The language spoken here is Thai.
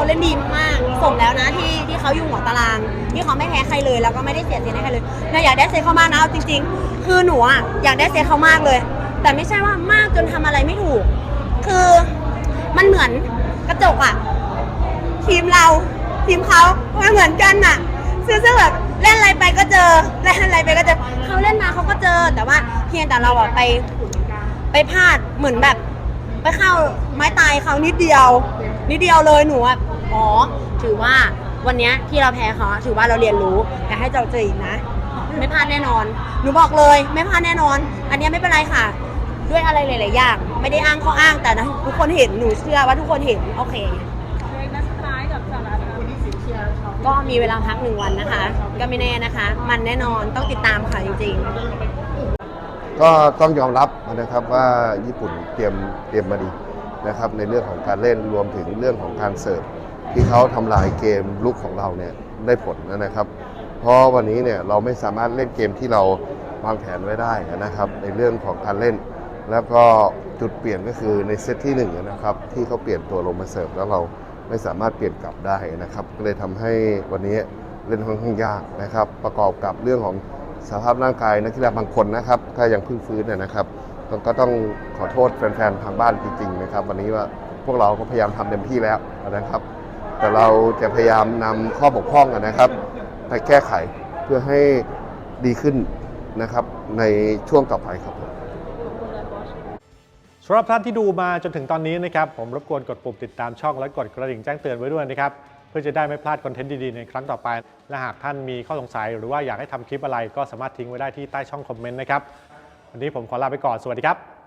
เขาเล่นดีมากๆสมแล้วนะที่ที่เขาอยู่หัวตารางที่เขาไม่แพ้ใครเลย แล้วก็ไม่ได้เสียเซตให้ใครเลยนาอยากได้เซตเขามากนะเอาจริง ๆ คือหนูอะอยากได้เซตเขามากเลย แต่ไม่ใช่ว่ามากจนทำอะไรไม่ถูก คือมันเหมือนกระจกอะทีมเราทีมเขาไม่เหมือนกันน่ะซึ่งซึ่งแบบเล่นอะไรไปก็เจอเล่นอะไรไปก็เจอเขาเล่นมาเขาก็เจอแต่ว่าเพียงแต่เราอะไปไปพลาดเหมือนแบบ ไปเข้าไม้ตายเขานิดเดียว นิดเดียวเลยหนูอะอ๋อ ถือว่าวันเนี้ยที่เราแพ้เขาอะถือว่าเราเรียนรู้แต่ให้เจ้าเจออีกนะ ไม่พลาดแน่นอน หนูบอกเลย ไม่พลาดแน่นอน อันเนี้ยไม่เป็นไรค่ะ ด้วยอะไรหลาย ๆ อย่าง ไม่ได้อ้างข้ออ้างแต่นะทุกคนเห็นหนูเชื่อว่าทุกคนเห็นโอเค เลยนัดสุดท้ายกับสหรัฐค่ะก็มีเวลาพักหนึ่งวันนะคะ ก็ไม่แน่นะคะ มันแน่นอนต้องติดตามค่ะจริง ๆ ก็ต้องยอมรับนะครับว่าญี่ปุ่นเตรียมเตรียมมาดี นะครับในเรื่องของการเล่นรวมถึงเรื่องของการเสิร์ฟที่เขาทำลายเกมลุกของเราเนี่ยได้ผลนะครับ เพราะวันนี้เนี่ยเราไม่สามารถเล่นเกมที่เราวางแผนไว้ได้นะครับ ในเรื่องของการเล่น แล้วก็จุดเปลี่ยนก็คือในเซตที่หนึ่งนะครับที่เขาเปลี่ยนตัวลงมาเสิร์ฟแล้วเราไม่สามารถเปลี่ยนกลับได้นะครับ ก็เลยทำให้วันนี้เล่นค่อนข้างยากนะครับ ประกอบกับเรื่องของสภาพร่างกายนักกีฬาบางคนนะครับ ถ้ายังเพิ่งฟื้นเนยนะครับ ก็ต้องขอโทษแฟนๆทางบ้านจริงๆนะครับ วันนี้ว่าพวกเราก็พยายามทำเต็มที่แล้วนะครับ แต่เราจะพยายามนำข้อบกพร่องนะครับ ไปแก้ไขเพื่อให้ดีขึ้นนะครับในช่วงต่อไปครับผมสำหรับท่านที่ดูมาจนถึงตอนนี้นะครับ ผมรบกวนกดปุ่มติดตามช่องและกดกระดิ่งแจ้งเตือนไว้ด้วยนะครับเพื่อจะได้ไม่พลาดคอนเทนต์ดีๆ ในครั้งต่อไป และหากท่านมีข้อสงสัย หรือว่าอยากให้ทำคลิปอะไรก็สามารถทิ้งไว้ได้ที่ใต้ช่องคอมเมนต์นะครับ วันนี้ผมขอลาไปก่อนสวัสดีครับ